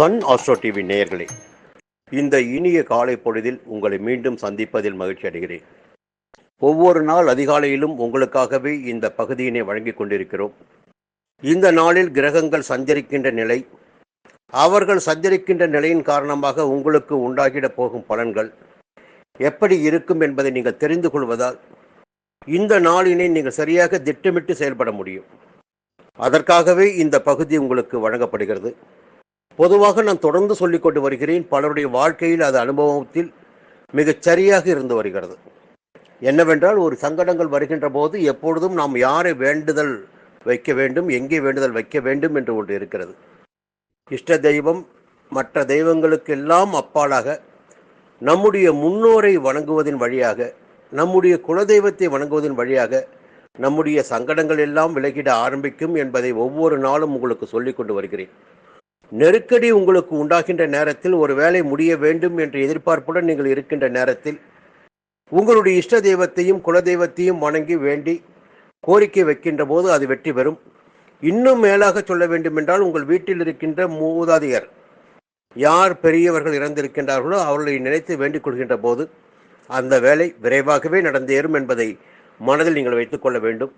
Sun astro TV நேயர்களே இந்த இனிய காலை பொழுதில் உங்களை மீண்டும் சந்திப்பதில் மகிழ்ச்சி அடைகிறேன். ஒவ்வொரு நாள் அதிகாலையிலும் உங்களுக்காகவே இந்த பகுதியினை வழங்கிக் கொண்டிருக்கிறோம். இந்த நாளில் கிரகங்கள் சஞ்சரிக்கின்ற நிலை அவர்கள் சஞ்சரிக்கின்ற நிலையின் காரணமாக உங்களுக்கு உண்டாகிட போகும் பலன்கள் எப்படி இருக்கும் என்பதை நீங்கள் தெரிந்து கொள்வதால் இந்த நாளினை நீங்கள் சரியாக திட்டமிட்டு செயல்பட முடியும். அதற்காகவே இந்த பகுதி உங்களுக்கு வழங்கப்படுகிறது. பொதுவாக நான் தொடர்ந்து சொல்லிக்கொண்டு வருகிறேன் பலருடைய வாழ்க்கையில் அது அனுபவத்தில் மிகச் சரியாக இருந்து வருகிறது. என்னவென்றால் ஒரு சங்கடங்கள் வருகின்ற போது எப்பொழுதும் நாம் யாரை வேண்டுதல் வைக்க வேண்டும் எங்கே வேண்டுதல் வைக்க வேண்டும் என்று ஒன்று இருக்கிறது. இஷ்ட தெய்வம் மற்ற தெய்வங்களுக்கெல்லாம் அப்பாலாக நம்முடைய முன்னோரை வணங்குவதன் வழியாக நம்முடைய குலதெய்வத்தை வணங்குவதன் வழியாக நம்முடைய சங்கடங்கள் எல்லாம் விலகிட ஆரம்பிக்கும் என்பதை ஒவ்வொரு நாளும் உங்களுக்கு சொல்லிக் கொண்டு வருகிறேன். நெருக்கடி உங்களுக்கு உண்டாகின்ற நேரத்தில் ஒரு வேலை முடிய வேண்டும் என்ற எதிர்பார்ப்புடன் நீங்கள் இருக்கின்ற நேரத்தில் உங்களுடைய இஷ்ட தெய்வத்தையும் குலதெய்வத்தையும் வணங்கி வேண்டி கோரிக்கை வைக்கின்ற போது அது வெற்றி பெறும். இன்னும் மேலாக சொல்ல வேண்டுமென்றால் உங்கள் வீட்டில் இருக்கின்ற மூதாதையர் யார் பெரியவர்கள் இறந்திருக்கின்றார்களோ அவர்களை நினைத்து வேண்டிக் கொள்கின்ற போது அந்த வேலை விரைவாகவே நடந்தேறும் என்பதை மனதில் நீங்கள் வைத்துக்கொள்ள வேண்டும்.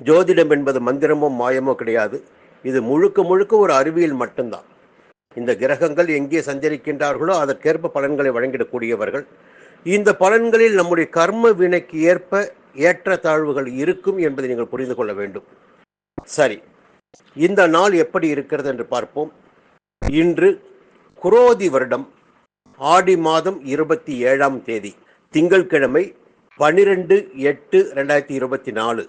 ஜோதிடம் என்பது மந்திரமோ மாயமோ கிடையாது. இது முழுக்க முழுக்க ஒரு அறிவியல் மட்டும்தான். இந்த கிரகங்கள் எங்கே சஞ்சரிக்கின்றார்களோ அதற்கேற்ப பலன்களை வழங்கிடக்கூடியவர்கள். இந்த பலன்களில் நம்முடைய கர்ம வினைக்கு ஏற்ப ஏற்ற தாழ்வுகள் இருக்கும் என்பதை நீங்கள் புரிந்து கொள்ள வேண்டும். சரி இந்த நாள் எப்படி இருக்கிறது என்று பார்ப்போம். இன்று குரோதி வருடம் ஆடி மாதம் இருபத்தி ஏழாம் தேதி திங்கட்கிழமை பனிரெண்டு எட்டு ரெண்டாயிரத்தி இருபத்தி நாலு.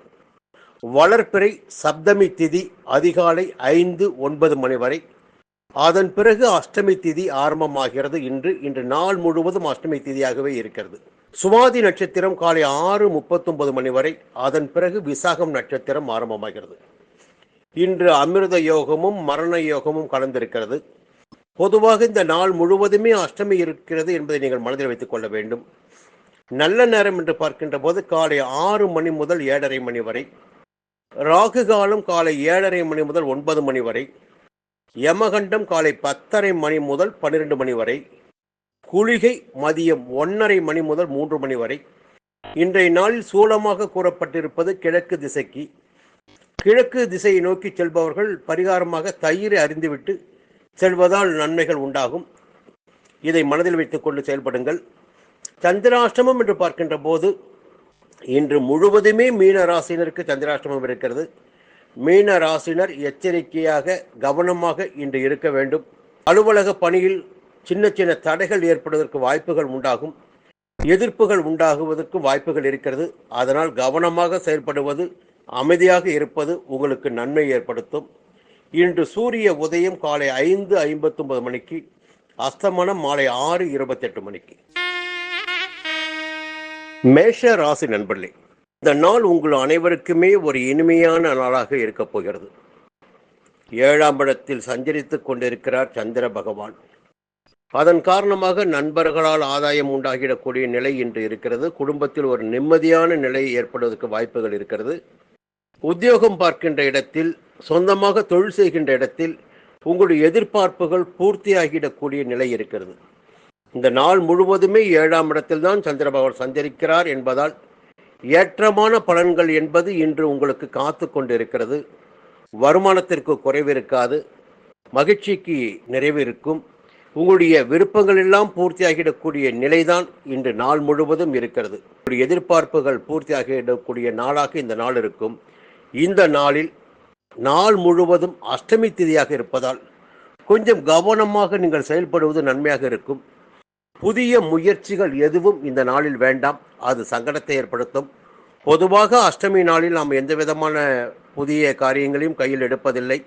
வளர்ப்பிறை சப்தமி திதி அதிகாலை ஐந்து ஒன்பது மணி வரை. அதன் பிறகு அஷ்டமி திதி ஆரம்பமாகிறது. இன்று இன்று நாள் முழுவதும் அஷ்டமி திதியாகவே இருக்கிறது. சுவாதி நட்சத்திரம் காலை ஆறு முப்பத்தொன்பது மணி வரை. அதன் பிறகு விசாகம் நட்சத்திரம் ஆரம்பமாகிறது. இன்று அமிர்த யோகமும் மரண யோகமும் கலந்திருக்கிறது. பொதுவாக இந்த நாள் முழுவதுமே அஷ்டமி இருக்கிறது என்பதை நீங்கள் மனதில் வைத்துக் கொள்ள வேண்டும். நல்ல நேரம் என்று பார்க்கின்ற போது காலை ஆறு மணி முதல் ஏழரை மணி வரை. ராகு காலம் காலை ஏழரை மணி முதல் ஒன்பது மணி வரை யமகண்டம் காலை பத்தரை மணி முதல் பன்னிரெண்டு மணி வரை குளிகை மதியம் ஒன்றரை மணி முதல் மூன்று மணி வரை. இன்றைய நாளில் சூலமாக கூறப்பட்டிருப்பது கிழக்கு திசைக்கு. கிழக்கு திசையை நோக்கி செல்பவர்கள் பரிகாரமாக தயிரை அறிந்துவிட்டு செல்வதால் நன்மைகள் உண்டாகும். இதை மனதில் வைத்துக்கொண்டு செயல்படுங்கள். சந்திராஷ்டமம் என்று பார்க்கின்ற போது இன்று முழுவதுமே மீன ராசினருக்கு சந்திராஷ்டமம் இருக்கிறது. மீன ராசினர் எச்சரிக்கையாக கவனமாக இன்று இருக்க வேண்டும். அலுவலக பணியில் சின்ன சின்ன தடைகள் ஏற்படுவதற்கு வாய்ப்புகள் உண்டாகும். எதிர்ப்புகள் உண்டாகுவதற்கு வாய்ப்புகள் இருக்கிறது. அதனால் கவனமாக செயல்படுவது அமைதியாக இருப்பது உங்களுக்கு நன்மை ஏற்படுத்தும். இன்று சூரிய உதயம் காலை ஐந்து ஐம்பத்தொன்பது மணிக்கு அஸ்தமனம் மாலை ஆறு இருபத்தெட்டு மணிக்கு. மேஷ ராசி நண்பர்களே இந்த நாள் உங்கள் அனைவருக்குமே ஒரு இனிமையான நாளாக இருக்கப் போகிறது. ஏழாம் இடத்தில் சஞ்சரித்துக் கொண்டிருக்கிறார் சந்திர பகவான். அதன் காரணமாக நண்பர்களால் ஆதாயம் உண்டாகிடக்கூடிய நிலை இன்று இருக்கிறது. குடும்பத்தில் ஒரு நிம்மதியான நிலை ஏற்படுவதற்கு வாய்ப்புகள் இருக்கிறது. உத்தியோகம் பார்க்கின்ற இடத்தில் சொந்தமாக தொழில் செய்கின்ற இடத்தில் உங்களுடைய எதிர்பார்ப்புகள் பூர்த்தியாகிடக்கூடிய நிலை இருக்கிறது. இந்த நாள் முழுவதுமே ஏழாம் இடத்தில் தான் சந்திர பகவான் சஞ்சரிக்கிறார் என்பதால் ஏற்றமான பலன்கள் என்பது இன்று உங்களுக்கு காத்து கொண்டிருக்கிறது. வருமானத்திற்கு குறைவு இருக்காது. மகிழ்ச்சிக்கு நிறைவு இருக்கும். உங்களுடைய விருப்பங்கள் எல்லாம் பூர்த்தியாகிடக்கூடிய நிலைதான் இன்று நாள் முழுவதும் இருக்கிறது. உங்களுடைய எதிர்பார்ப்புகள் பூர்த்தியாகிடக்கூடிய நாளாக இந்த நாள் இருக்கும். இந்த நாளில் நாள் முழுவதும் அஷ்டமி திதியாக இருப்பதால் கொஞ்சம் கவனமாக நீங்கள் செயல்படுவது நன்மையாக இருக்கும். புதிய முயற்சிகள் எதுவும் இந்த நாளில் வேண்டாம். அது சங்கடத்தை ஏற்படுத்தும். பொதுவாக அஷ்டமி நாளில் நாம் எந்த விதமான புதிய காரியங்களையும் கையில் எடுப்பதில்லை.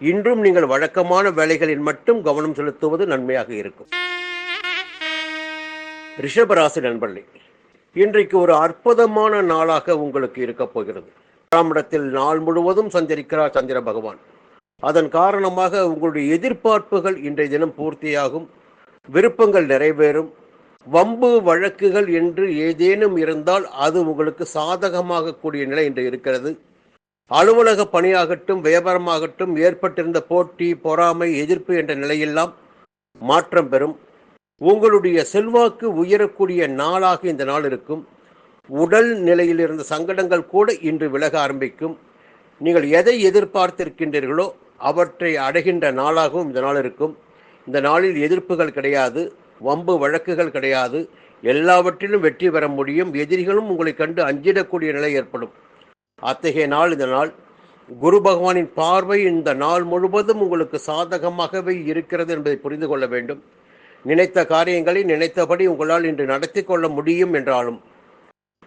இன்றும் நீங்கள் வழக்கமான வேலைகளில் மட்டும் கவனம் செலுத்துவது நன்மையாக இருக்கும். ரிஷபராசி நண்பர்களே இன்றைக்கு ஒரு அற்புதமான நாளாக உங்களுக்கு இருக்கப் போகிறது. ஆறாம் இடத்தில் நாள் முழுவதும் சஞ்சரிக்கிறார் சந்திர பகவான். அதன் காரணமாக உங்களுடைய எதிர்பார்ப்புகள் இன்றைய தினம் பூர்த்தியாகும். விருப்பங்கள் நிறைவேறும். வம்பு வழக்குகள் என்று ஏதேனும் இருந்தால் அது உங்களுக்கு சாதகமாக கூடிய நிலை இன்று இருக்கிறது. அலுவலக பணியாகட்டும் வியாபாரமாகட்டும் ஏற்பட்டிருந்த போட்டி பொறாமை எதிர்ப்பு என்ற நிலையெல்லாம் மாற்றம் பெறும். உங்களுடைய செல்வாக்கு உயரக்கூடிய நாளாக இந்த நாள் இருக்கும். உடல் நிலையில் இருந்த சங்கடங்கள் கூட இன்று விலக ஆரம்பிக்கும். நீங்கள் எதை எதிர்பார்த்திருக்கின்றீர்களோ அவற்றை அடைகின்ற நாளாகவும் இந்த நாள் இருக்கும். இந்த நாளில் எதிர்ப்புகள் கிடையாது வம்பு வழக்குகள் கிடையாது. எல்லாவற்றிலும் வெற்றி பெற முடியும். எதிரிகளும் உங்களை கண்டு அஞ்சிடக்கூடிய நிலை ஏற்படும். அத்தகைய நாள் இந்த நாள். குரு பகவானின் பார்வை இந்த நாள் முழுவதும் உங்களுக்கு சாதகமாகவே இருக்கிறது என்பதை புரிந்து கொள்ள வேண்டும். நினைத்த காரியங்களை நினைத்தபடி உங்களால் இன்று நடத்தி கொள்ள முடியும் என்றாலும்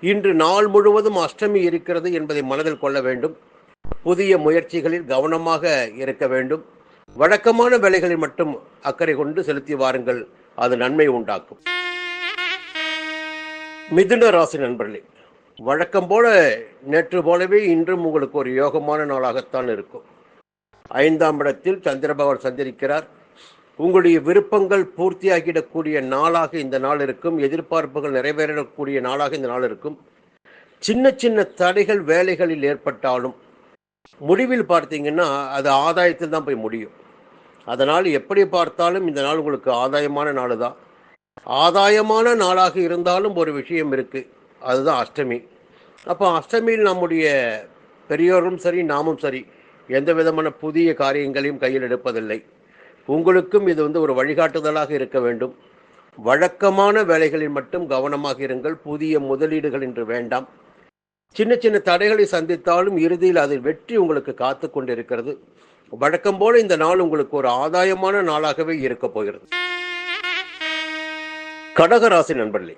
இன்று நாள் முழுவதும் அஷ்டமி இருக்கிறது என்பதை மனதில் கொள்ள வேண்டும். புதிய முயற்சிகளில் கவனமாக இருக்க வேண்டும். வழக்கமான வேலைகளில் மட்டும் அக்கறை கொண்டு செலுத்தி வாருங்கள். அது நன்மை உண்டாக்கும். மிதுன ராசி நண்பர்களே வழக்கம் போல நேற்று போலவே இன்றும் உங்களுக்கு ஒரு யோகமான நாளாகத்தான் இருக்கும். ஐந்தாம் இடத்தில் சந்திரபகவான் சந்திரிக்கிறார் உங்களுடைய விருப்பங்கள் பூர்த்தியாகிடக்கூடிய நாளாக இந்த நாள் இருக்கும். எதிர்பார்ப்புகள் நிறைவேறக்கூடிய நாளாக இந்த நாள் இருக்கும். சின்ன சின்ன தடைகள் வேலைகளில் ஏற்பட்டாலும் முடிவில் பார்த்தீங்கன்னா அது ஆதாயத்தில் தான் போய் முடியும். அதனால் எப்படி பார்த்தாலும் இந்த நாள் உங்களுக்கு ஆதாயமான நாள் தான் ஆதாயமான நாளாக இருந்தாலும் ஒரு விஷயம் இருக்குது அதுதான் அஷ்டமி. அப்போ அஷ்டமியில் நம்முடைய பெரியோரும் சரி நாமும் சரி எந்த விதமான புதிய காரியங்களையும் கையில் எடுப்பதில்லை. உங்களுக்கும் இது வந்து ஒரு வழிகாட்டுதலாக இருக்க வேண்டும். வழக்கமான வேலைகளில் மட்டும் கவனமாக இருங்கள். புதிய முதலீடுகள் என்று வேண்டாம். சின்ன சின்ன தடைகளை சந்தித்தாலும் இறுதியில் அதில் வெற்றி உங்களுக்கு காத்து கொண்டிருக்கிறது. வழக்கம் போல இந்த நாள் உங்களுக்கு ஒரு ஆதாயமான நாளாகவே இருக்க போகிறது. கடகராசி நண்பர்களே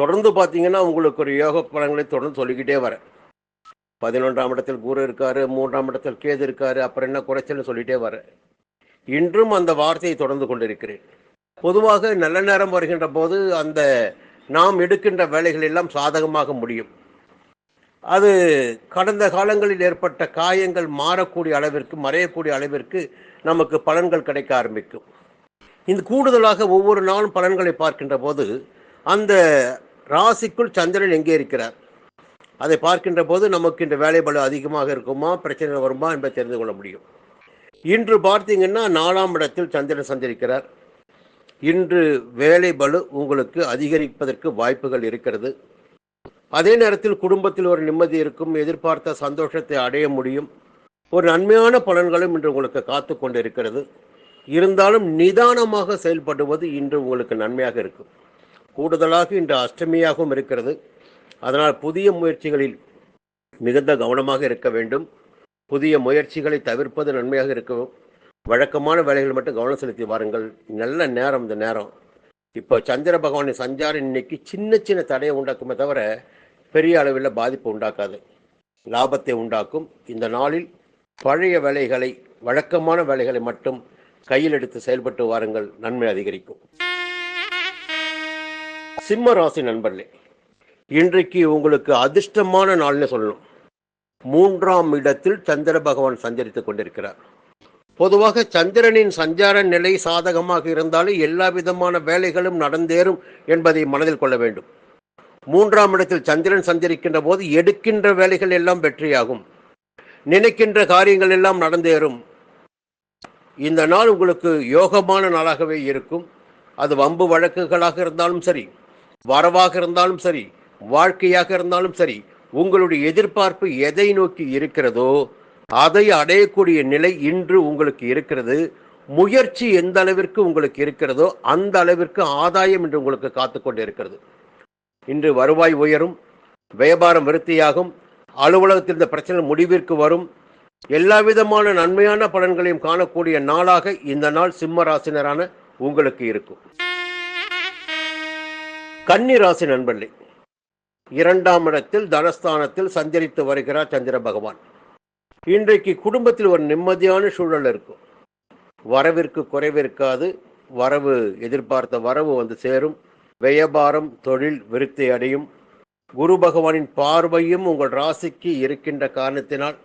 தொடர்ந்து பார்த்தீங்கன்னா உங்களுக்கு ஒரு யோக பலன்களை தொடர்ந்து சொல்லிக்கிட்டே வரேன். பதினொன்றாம் இடத்தில் குரு இருக்காரு மூன்றாம் இடத்தில் கேது இருக்காரு அப்புறம் என்ன குறைச்சல்னு சொல்லிட்டே வரேன். இன்றும் அந்த வார்த்தையை தொடர்ந்து கொண்டிருக்கிறேன். பொதுவாக நல்ல நேரம் வருகின்ற போது அந்த நாம் எடுக்கின்ற வேலைகள் எல்லாம் சாதகமாக முடியும். அது கடந்த காலங்களில் ஏற்பட்ட காயங்கள் மாறக்கூடிய அளவிற்கு மறையக்கூடிய அளவிற்கு நமக்கு பலன்கள் கிடைக்க ஆரம்பிக்கும். இந்த கூடுதலாக ஒவ்வொரு நாளும் பலன்களை பார்க்கின்ற போது அந்த ராசிக்குள் சந்திரன் எங்கே இருக்கிறார்? அதை பார்க்கின்ற போது நமக்கு இந்த வேலை பலு அதிகமாக இருக்குமா பிரச்சனை வருமா என்பதை தெரிந்து கொள்ள முடியும். இன்று பார்த்தீங்கன்னா நாலாம் இடத்தில் சந்திரன் சந்திரிக்கிறார் இன்று வேலை பலு உங்களுக்கு அதிகரிப்பதற்கு வாய்ப்புகள் இருக்கிறது. அதே நேரத்தில் குடும்பத்தில் ஒரு நிம்மதி இருக்கும் எதிர்பார்த்த சந்தோஷத்தை அடைய முடியும். ஒரு நன்மையான பலன்களும் இன்று உங்களுக்கு காத்து கொண்டிருக்கிறது. இருந்தாலும் நிதானமாக செயல்படுவது இன்று உங்களுக்கு நன்மையாக இருக்கும். கூடுதலாக இன்று அஷ்டமியாகவும் இருக்கிறது. அதனால் புதிய முயற்சிகளில் மிகுந்த கவனமாக இருக்க வேண்டும். புதிய முயற்சிகளை தவிர்ப்பது நன்மையாக இருக்கும். வழக்கமான வேலைகள் மட்டும் கவனம் செலுத்தி வாருங்கள். நல்ல நேரம் இந்த நேரம். இப்போ சந்திர பகவானின் சஞ்சாரம் இன்னைக்கு சின்ன சின்ன தடையை உண்டாக்குமே தவிர பெரிய அளவில் பாதிப்பு உண்டாக்காது. லாபத்தை உண்டாக்கும். இந்த நாளில் பழைய வேலைகளை வழக்கமான வேலைகளை மட்டும் கையில் எடுத்து செயல்பட்டு வாருங்கள். நன்மை அதிகரிக்கும். சிம்ம ராசி நண்பர்களே இன்றைக்கு உங்களுக்கு அதிர்ஷ்டமான நாள்னு சொல்லணும். மூன்றாம் இடத்தில் சந்திர பகவான் சஞ்சரித்துக் கொண்டிருக்கிறார். பொதுவாக சந்திரனின் சஞ்சார நிலை சாதகமாக இருந்தாலே எல்லா விதமான வேலைகளும் நடந்தேறும் என்பதை மனதில் கொள்ள வேண்டும். மூன்றாம் இடத்தில் சந்திரன் சந்திரிக்கின்ற போது எடுக்கின்ற வேலைகள் எல்லாம் வெற்றியாகும். நினைக்கின்ற காரியங்கள் எல்லாம் நடந்தேறும். இந்த நாள் உங்களுக்கு யோகமான நாளாகவே இருக்கும். அது வம்பு வழக்குகளாக இருந்தாலும் சரி வரவாக இருந்தாலும் சரி வாழ்க்கையாக இருந்தாலும் சரி உங்களுடைய எதிர்பார்ப்பு எதை நோக்கி இருக்கிறதோ அதை அடையக்கூடிய நிலை இன்று உங்களுக்கு இருக்கிறது. முயற்சி எந்த அளவிற்கு உங்களுக்கு இருக்கிறதோ அந்த அளவிற்கு ஆதாயம் இன்று உங்களுக்கு காத்து கொண்டு இருக்கிறது இன்று வருவாய் உயரும் வியாபாரம் விருத்தியாகும் அலுவலகத்தில் இந்த பிரச்சனை முடிவிற்கு வரும். எல்லா விதமான நன்மையான பலன்களையும் காணக்கூடிய நாளாக இந்த நாள் சிம்ம ராசினரான உங்களுக்கு இருக்கும். கன்னி ராசி நண்பர்களே இரண்டாம் இடத்தில் தனஸ்தானத்தில் சஞ்சரித்து வருகிறார் சந்திர பகவான். இன்றைக்கு குடும்பத்தில் ஒரு நிம்மதியான சூழல் இருக்கும். வரவிற்கு குறைவிருக்காது. வரவு எதிர்பார்த்த வரவு வந்து சேரும். வியாபாரம் தொழில் விருத்தி அடையும். குரு பகவானின் பார்வையும் உங்கள் ராசிக்கு இருக்கின்ற காரணத்தினால்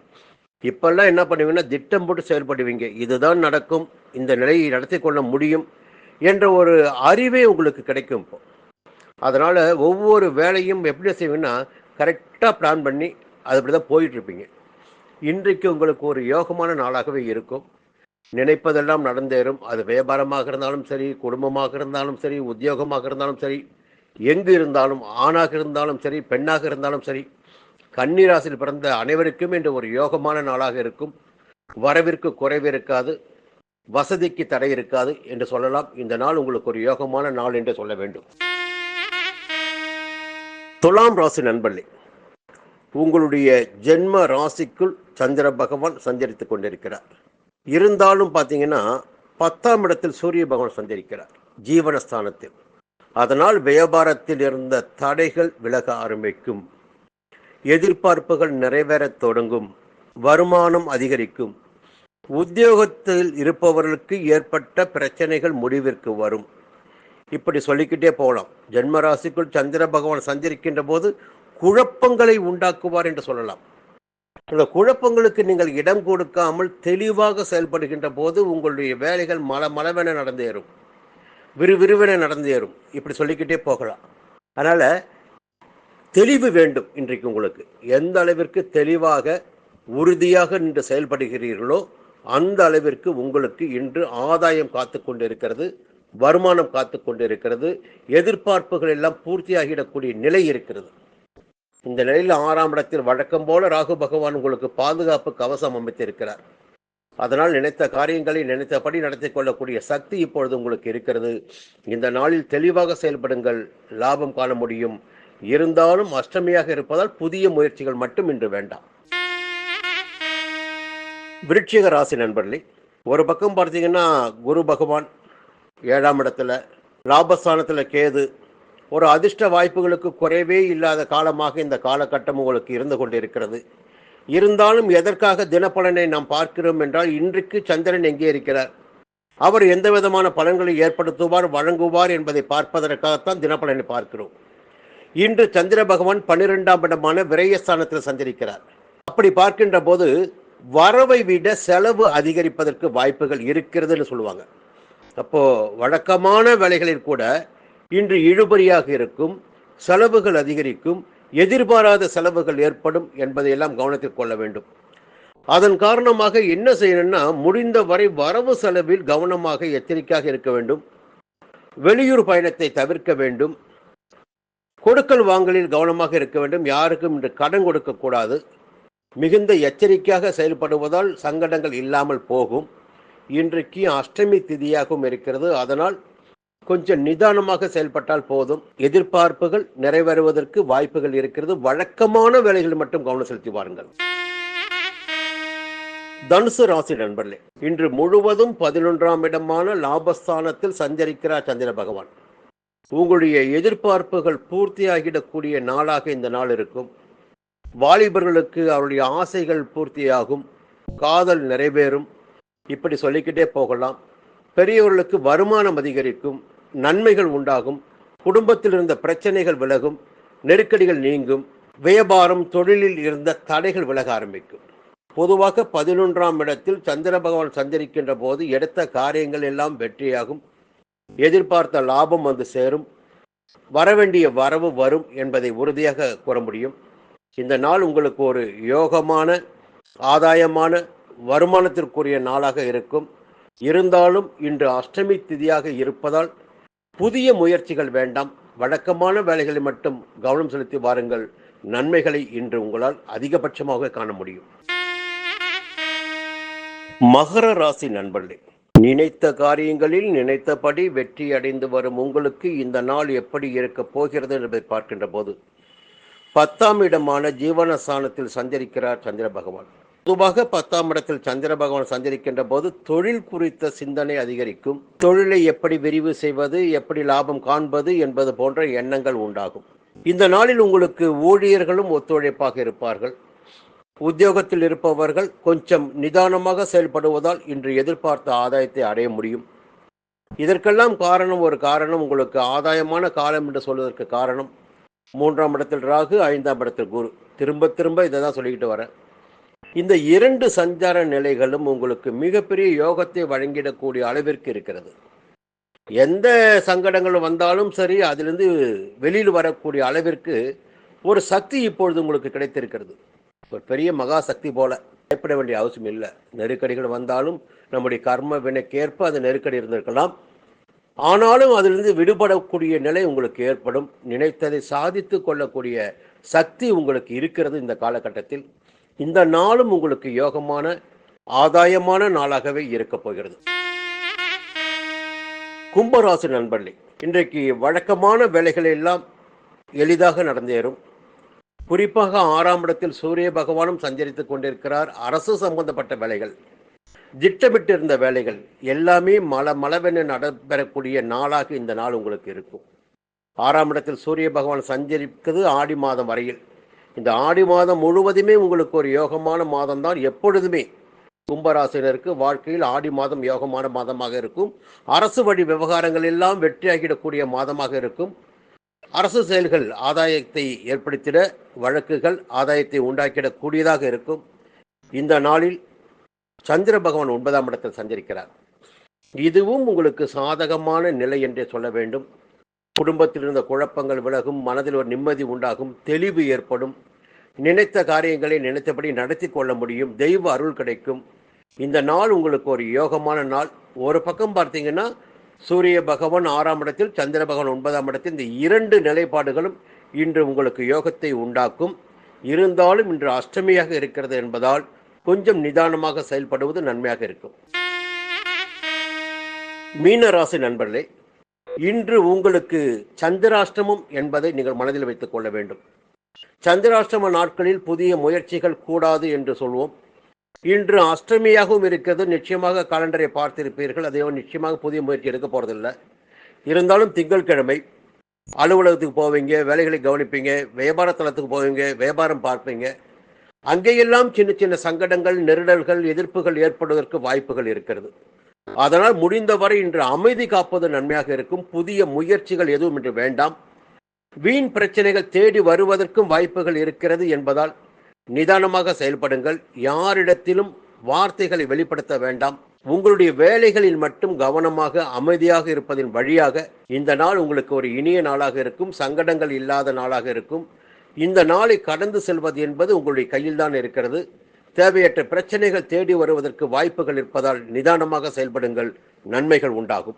இப்பெல்லாம் என்ன பண்ணுவீங்கன்னா திட்டம் போட்டு செயல்படுவீங்க. இதுதான் நடக்கும். இந்த நிலையை நடத்தி கொள்ள முடியும் என்ற ஒரு அறிவே உங்களுக்கு கிடைக்கும் இப்போ. அதனால் ஒவ்வொரு வேலையும் எப்படி செய்வீங்கன்னா கரெக்டாக பிளான் பண்ணி அது தான் போயிட்டுருப்பீங்க இன்றைக்கு உங்களுக்கு ஒரு யோகமான நாளாகவே இருக்கும். நினைப்பதெல்லாம் நடந்தேறும். அது வியாபாரமாக இருந்தாலும் சரி குடும்பமாக இருந்தாலும் சரி உத்தியோகமாக இருந்தாலும் சரி எங்கு இருந்தாலும் ஆணாக இருந்தாலும் சரி பெண்ணாக இருந்தாலும் சரி கன்னிராசியில் பிறந்த அனைவருக்கும் இன்று ஒரு யோகமான நாளாக இருக்கும். வரவிற்கு குறைவு இருக்காது வசதிக்கு தடை இருக்காது என்று சொல்லலாம். இந்த நாள் உங்களுக்கு ஒரு யோகமான நாள் என்று சொல்ல வேண்டும். துலாம் ராசி நண்பர்களே உங்களுடைய ஜென்ம ராசிக்குள் சந்திர பகவான் சஞ்சரித்துக் கொண்டிருக்கிறார். இருந்தாலும் பார்த்தீங்கன்னா பத்தாம் இடத்தில் சூரிய பகவான் சந்திருக்கிறார் ஜீவனஸ்தானத்தில். அதனால் வியாபாரத்தில் இருந்த தடைகள் விலக ஆரம்பிக்கும். எதிர்பார்ப்புகள் நிறைவேறத் தொடங்கும். வருமானம் அதிகரிக்கும். உத்தியோகத்தில் இருப்பவர்களுக்கு ஏற்பட்ட பிரச்சனைகள் முடிவிற்கு வரும். இப்படி சொல்லிக்கிட்டே போகலாம். ஜென்மராசிக்குள் சந்திர பகவான் சந்திருக்கின்ற போது குழப்பங்களை உண்டாக்குவார் என்று சொல்லலாம். இந்த குழப்பங்களுக்கு நீங்கள் இடம் கொடுக்காமல் தெளிவாக செயல்படுகின்ற போது உங்களுடைய வேலைகள் மல மலவென நடந்தேறும். விறுவிறுவென நடந்தேறும். இப்படி சொல்லிக்கிட்டே போகலாம். அதனால் தெளிவு வேண்டும் இன்றைக்கு உங்களுக்கு. எந்த அளவிற்கு தெளிவாக உறுதியாக நின்று செயல்படுகிறீர்களோ அந்த அளவிற்கு உங்களுக்கு இன்று ஆதாயம் காத்து கொண்டிருக்கிறது வருமானம் காத்து கொண்டிருக்கிறது எதிர்பார்ப்புகள் எல்லாம் பூர்த்தியாகிடக்கூடிய நிலை இருக்கிறது. இந்த நிலையில் ஆறாம் இடத்தில் வழக்கம் போல ராகு பகவான் உங்களுக்கு பாதுகாப்பு கவசம் அமைத்திருக்கிறார். அதனால் நினைத்த காரியங்களை நினைத்தபடி நடத்தி கொள்ளக்கூடிய சக்தி இப்பொழுது உங்களுக்கு இருக்கிறது. இந்த நாளில் தெளிவாக செயல்படுங்கள். லாபம் காண முடியும். இருந்தாலும் அஷ்டமியாக இருப்பதால் புதிய முயற்சிகள் மட்டும் இன்று வேண்டாம். விருட்சிக ராசி நண்பர்களே ஒரு பக்கம் பார்த்தீங்கன்னா குரு பகவான் ஏழாம் இடத்துல லாபஸ்தானத்தில் கேது ஒரு அதிர்ஷ்ட வாய்ப்புகளுக்கு குறைவே இல்லாத காலமாக இந்த காலகட்டம் உங்களுக்கு இருந்து கொண்டிருக்கிறது. இருந்தாலும் எதற்காக தினப்பலனை நாம் பார்க்கிறோம் என்றால் இன்றைக்கு சந்திரன் எங்கே இருக்கிறார்? அவர் எந்த விதமான பலன்களை ஏற்படுத்துவார் வழங்குவார் என்பதை பார்ப்பதற்காகத்தான் தினப்பலனை பார்க்கிறோம். இன்று சந்திர பகவான் பன்னிரெண்டாம் இடமான விரயஸ்தானத்தில் சந்திரிக்கிறார். அப்படி பார்க்கின்ற போது வரவை விட செலவு அதிகரிப்பதற்கு வாய்ப்புகள் இருக்கிறதுன்னு சொல்லுவாங்க. அப்போ வழக்கமான வேலைகளில் கூட இன்று இழுபறியாக இருக்கும் செலவுகள் அதிகரிக்கும் எதிர்பாராத செலவுகள் ஏற்படும் என்பதையெல்லாம் கவனத்தில் கொள்ள வேண்டும். அதன் காரணமாக என்ன செய்யணும்னா முடிந்தவரை வரவு செலவில் கவனமாக எச்சரிக்கையாக இருக்க வேண்டும். வெளியூர் பயணத்தை தவிர்க்க வேண்டும். கொடுக்கல் வாங்கலில் கவனமாக இருக்க வேண்டும். யாருக்கும் இன்று கடன் கொடுக்கக்கூடாது மிகுந்த எச்சரிக்கையாக செயல்படுவதால் சங்கடங்கள் இல்லாமல் போகும். இன்றைக்கு அஷ்டமி திதியாகவும் இருக்கிறது. அதனால் கொஞ்சம் நிதானமாக செயல்பட்டால் போதும். எதிர்பார்ப்புகள் நிறைவேறுவதற்கு வாய்ப்புகள் இருக்கிறது. வழக்கமான வேலைகளில் மட்டும் கவனம் செலுத்தி வாருங்கள். தனுசு ராசி நண்பர்களே இன்று முழுவதும் பதினொன்றாம் இடமான லாபஸ்தானத்தில் சஞ்சரிக்கிறார் சந்திர பகவான். உங்களுடைய எதிர்பார்ப்புகள் பூர்த்தியாகிடக்கூடிய நாளாக இந்த நாள் இருக்கும். வாலிபர்களுக்கு அவருடைய ஆசைகள் பூர்த்தியாகும். காதல் நிறைவேறும். இப்படி சொல்லிக்கிட்டே போகலாம். பெரியவர்களுக்கு வருமானம் அதிகரிக்கும். நன்மைகள் உண்டாகும் குடும்பத்தில் இருந்த பிரச்சனைகள் விலகும் நெருக்கடிகள் நீங்கும் வியாபாரம் தொழிலில் இருந்த தடைகள் விலக ஆரம்பிக்கும். பொதுவாக பதினொன்றாம் இடத்தில் சந்திர பகவான் சந்திரிக்கின்ற போது எடுத்த காரியங்கள் எல்லாம் வெற்றியாகும். எதிர்பார்த்த லாபம் வந்து சேரும். வரவேண்டிய வரவு வரும் என்பதை உறுதியாக கூற முடியும். இந்த நாள் உங்களுக்கு ஒரு யோகமான ஆதாயமான வருமானத்திற்குரிய நாளாக இருக்கும். இருந்தாலும் இன்று அஷ்டமி திதியாக இருப்பதால் புதிய முயற்சிகள் வேண்டாம். வழக்கமான வேலைகளை மட்டும் கவனம் செலுத்தி வாருங்கள். நன்மைகளை இன்று உங்களால் அதிகபட்சமாக காண முடியும். மகர ராசி நண்பர்களே நினைத்த காரியங்களில் நினைத்தபடி வெற்றி அடைந்து வரும் உங்களுக்கு இந்த நாள் எப்படி இருக்கப் போகிறது என்பதை பார்க்கின்ற போது பத்தாம் இடமான ஜீவனஸ்தானத்தில் சஞ்சரிக்கிறார் சந்திர பகவான். பொதுவாக பத்தாம் இடத்தில் சந்திர பகவான் சஞ்சரிக்கின்ற போது தொழில் குறித்த சிந்தனை அதிகரிக்கும். தொழிலை எப்படி விரிவு செய்வது எப்படி லாபம் காண்பது என்பது போன்ற எண்ணங்கள் உண்டாகும். இந்த நாளில் உங்களுக்கு ஊழியர்களும் ஒத்துழைப்பாக இருப்பார்கள். உத்தியோகத்தில் இருப்பவர்கள் கொஞ்சம் நிதானமாக செயல்படுவதால் இன்று எதிர்பார்த்த ஆதாயத்தை அடைய முடியும். இதற்கெல்லாம் காரணம் ஒரு காரணம் உங்களுக்கு ஆதாயமான காலம் என்று சொல்வதற்கு காரணம். மூன்றாம் இடத்தில் ராகு ஐந்தாம் இடத்தில் குரு. திரும்ப திரும்ப இதை தான் சொல்லிக்கிட்டு வரேன். இந்த இரண்டு சஞ்சார நிலைகளும் உங்களுக்கு மிகப்பெரிய யோகத்தை வழங்கிடக்கூடிய அளவிற்கு இருக்கிறது. எந்த சங்கடங்கள் வந்தாலும் சரி அதிலிருந்து வெளியில் வரக்கூடிய அளவிற்கு ஒரு சக்தி இப்பொழுது உங்களுக்கு கிடைத்திருக்கிறது. ஒரு பெரிய மகா சக்தி போல. பயப்பட வேண்டிய அவசியம் இல்லை. நெருக்கடிகள் வந்தாலும் நம்முடைய கர்ம வினைக்கேற்ப அந்த நெருக்கடி இருந்திருக்கலாம். ஆனாலும் அதிலிருந்து விடுபடக்கூடிய நிலை உங்களுக்கு ஏற்படும். நினைத்ததை சாதித்து கொள்ளக்கூடிய சக்தி உங்களுக்கு இருக்கிறது இந்த காலகட்டத்தில். இந்த நாளும் உங்களுக்கு யோகமான ஆதாயமான நாளாகவே இருக்க போகிறது. கும்பராசி நண்பர்களே இன்றைக்கு வழக்கமான வேலைகள் எல்லாம் எளிதாக நடந்தேறும். குறிப்பாக ஆறாம் இடத்தில் சூரிய பகவானும் சஞ்சரித்துக் கொண்டிருக்கிறார். அரசு சம்பந்தப்பட்ட வேலைகள் திட்டமிட்டிருந்த வேலைகள் எல்லாமே மல மலவென நடைபெறக்கூடிய நாளாக இந்த நாள் உங்களுக்கு இருக்கும். ஆறாம் இடத்தில் சூரிய பகவான் சஞ்சரிக்கிறது ஆடி மாதம் வரையில். இந்த ஆடி மாதம் முழுவதுமே உங்களுக்கு ஒரு யோகமான மாதம் தான் எப்பொழுதுமே கும்பராசினருக்கு வாழ்க்கையில் ஆடி மாதம் யோகமான மாதமாக இருக்கும். அரசு வழி விவகாரங்கள் எல்லாம் வெற்றியாகிடக்கூடிய மாதமாக இருக்கும். அரசு செயல்கள் ஆதாயத்தை ஏற்படுத்திட வழக்குகள் ஆதாயத்தை உண்டாக்கிடக்கூடியதாக இருக்கும். இந்த நாளில் சந்திர பகவான் ஒன்பதாம் இடத்தில் சஞ்சரிக்கிறார். இதுவும் உங்களுக்கு சாதகமான நிலை என்றே சொல்ல வேண்டும். குடும்பத்தில் இருந்த குழப்பங்கள் விலகும் மனதில் ஒரு நிம்மதி உண்டாகும் தெளிவு ஏற்படும். நினைத்த காரியங்களை நினைத்தபடி நடத்தி கொள்ள முடியும். தெய்வ அருள் கிடைக்கும். இந்த நாள் உங்களுக்கு ஒரு யோகமான நாள். ஒரு பக்கம் பார்த்தீங்கன்னா சூரிய பகவான் ஆறாம் இடத்தில் சந்திர பகவான் ஒன்பதாம் இடத்தில் இந்த இரண்டு நிலைப்பாடுகளும் இன்று உங்களுக்கு யோகத்தை உண்டாக்கும். இருந்தாலும் இன்று அஷ்டமியாக இருக்கிறது என்பதால் கொஞ்சம் நிதானமாக செயல்படுவது நன்மையாக இருக்கும். மீனராசி நண்பர்களே இன்று உங்களுக்கு சந்திராஷ்டமம் என்பதை நீங்கள் மனதில் வைத்துக் கொள்ள வேண்டும். சந்திராஷ்டம நாட்களில் புதிய முயற்சிகள் கூடாது என்று சொல்வோம். இன்று அஷ்டமியாகவும் இருக்கிறது. நிச்சயமாக காலண்டரை பார்த்திருப்பீர்கள். அதே நிச்சயமாக புதிய முயற்சி எடுக்க போறதில்லை. இருந்தாலும் திங்கட்கிழமை அலுவலகத்துக்கு போவீங்க வேலைகளை கவனிப்பீங்க வியாபார தளத்துக்கு போவீங்க வியாபாரம் பார்ப்பீங்க. அங்கேயெல்லாம் சின்ன சின்ன சங்கடங்கள் நெருடல்கள் எதிர்ப்புகள் ஏற்படுவதற்கு வாய்ப்புகள் இருக்கிறது. அதனால் முடிந்தவரை இன்று அமைதி காப்பது நன்மையாக இருக்கும். புதிய முயற்சிகள் எதுவும் இன்று வேண்டாம். வீண் பிரச்சனைகள் தேடி வருவதற்கும் வாய்ப்புகள் இருக்கிறது என்பதால் நிதானமாக செயல்படுங்கள். யாரிடத்திலும் வார்த்தைகளை வெளிப்படுத்த வேண்டாம். உங்களுடைய வேலைகளில் மட்டும் கவனமாக அமைதியாக இருப்பதின் வழியாக இந்த நாள் உங்களுக்கு ஒரு இனிய நாளாக இருக்கும். சங்கடங்கள் இல்லாத நாளாக இருக்கும். இந்த நாளை கடந்து செல்வது என்பது உங்களுடைய கையில்தான் இருக்கிறது. தேவையற்ற பிரச்சனைகள் தேடி வருவதற்கு வாய்ப்புகள் இருப்பதால் நிதானமாக செயல்படுங்கள். நன்மைகள் உண்டாகும்.